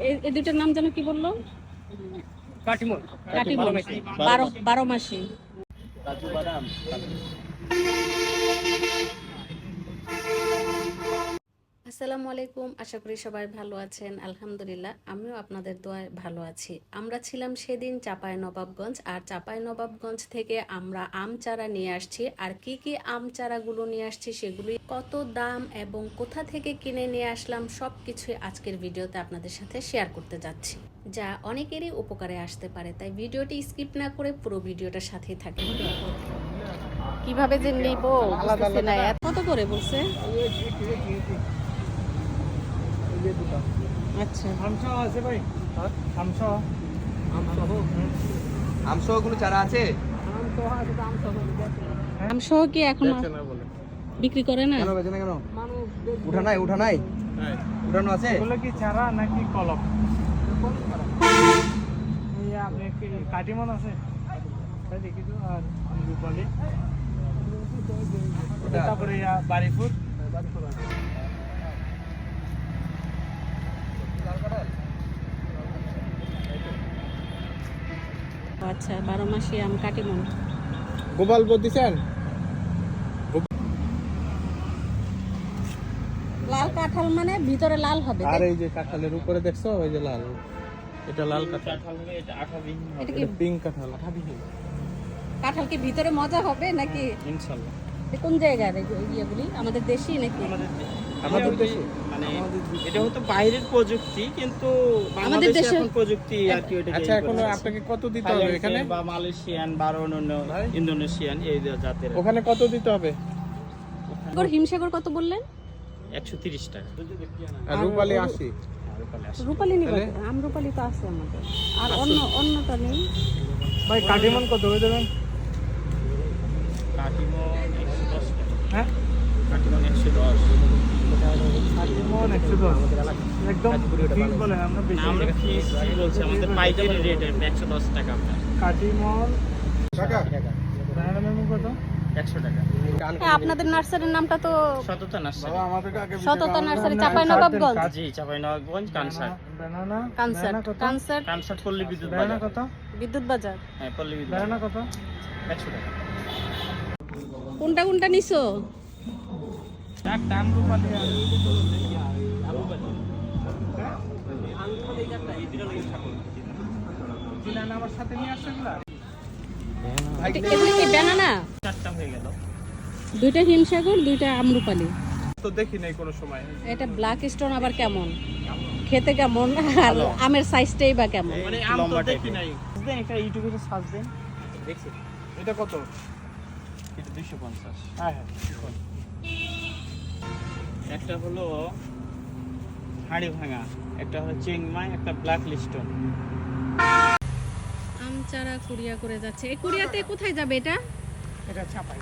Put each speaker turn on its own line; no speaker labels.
এ- এই দুইটার নাম যেন কি বলল?
কাটিমন।
কাটিমন। বারো বারো মাসি।
কাজু বাদাম
আসসালামু আলাইকুম। আশা করি সবাই ভালো আছেন। আলহামদুলিল্লাহ আমিও আপনাদের দোয়ায় ভালো আছি। আমরা ছিলাম সেদিন চাপাই নবাবগঞ্জ আর চাপাই নবাবগঞ্জ থেকে আমরা আম চারা নিয়ে আসছি। আর কি কি আম চারাগুলো নিয়ে আসছি সেগুলি কত দাম এবং কোথা থেকে কিনে নিয়ে আসলাম সব কিছুই আজকের ভিডিওতে আপনাদের সাথে শেয়ার করতে যাচ্ছি। যা অনেকেরই উপকারে আসতে পারে তাই ভিডিওটি স্কিপ না করে পুরো ভিডিওটার সাথেই থাকুন। কীভাবে যে নিব বুঝতেছি না কত করে বলছে? আচ্ছা।
আমসহ আছে ভাই। আমসহ
আমসহ কোনো চারা আছে?
আমসহ কি এখনও বিক্রি করে না?
কেন বেচে না কেন? উঠা নাই উঠা নাই? উঠানো আছে?
এগুলো কি চারা নাকি কলম? কাটিমন আছে? তাই দেখি তো আর রূপালি। তারপরে ইয়া বারিপুর
আচ্ছা বারো মাসি আম কাটিমন
গোপাল দিছেন
লাল কাঁঠাল মানে ভিতরে লাল হবে
আর এই যে কাঁঠালের উপরে দেখছ? ওই যে লাল। এটা লাল কাঁঠাল।
এটা কি
এটা পিঙ্ক কাঁঠাল।
কাঁঠাল কি ভিতরে মজা হবে নাকি?
ইনশাল্লাহ।
কোন জায়গার এই ইয়েগুলি? আমাদের দেশি নাকি?
আমাদের দেশে।
আমাদের মানে এটা হয়তো বাইরের প্রযুক্তি কিন্তু
আমাদের
এখন প্রযুক্তি
আচ্ছা এখন
ইয়ে
আপনাকে কত দিতে হবে এখানে?
মালয়েশিয়ান বা অন্যান্য এই জাতের।
ওখানে কত দিতে হবে?
সাগর হিমসাগর কত বললেন?
130 টাকা।
আর
হ্যাঁ, আম রূপালি তো আছে আর অন্য অন্যটা নেই।
কত হয়ে
দেবেন
হ্যাঁ? একদম ঠিক বলেন আমরা বেশি
আমরা ফিস বলছি আমাদের পাইকারি রেট একশো দশ টাকা আপনার
কাটিমন ব্যানানা মেমো কত?
একশো টাকা।
হ্যাঁ, আপনাদের নার্সারির নামটা তো
সততা নার্সারি।
শততা নার্সারি চাপাই নবাবগঞ্জ
জি চাপাই নবাবগঞ্জ কানসার।
ব্যানানা ব্যানানা
কানসার। পল্লী বিদ্যুৎ বাজার।
কত?
বিদ্যুৎ বাজার।
হ্যাঁ পল্লী বিদ্যুৎ
ব্যানানা কত?
একশো টাকা।
কোনটা কোনটা নিছো?
আমার সাথে নিয়ে আসছে এগুলা?
এটা- এগুলি কি ব্যানানা
চারটা হয়ে গেল।
দুইটা হিমসাগর দুইটা আমরুপালি
তো দেখি নাই কোনো সময়।
এটা ব্ল্যাক স্টোন আবার কেমন? খেতে কেমন? আর আমের সাইজটাই বা কেমন?
মানে
আম তো দেখি নাই।
দেন একটা ইউটিউবে সার্চ দেন
দেখছি। এটা কত?
এটা দুইশো পঞ্চাশ।
হ্যাঁ হ্যাঁ
একটা হলো হাড়ি ভাঙা একটা হলো চেংমাই একটা ব্ল্যাক লিস্টন।
আম চারা কুরিয়া করে যাচ্ছে। এই কুরিয়াতে কোথায় যাবে এটা?
এটা চাপাই।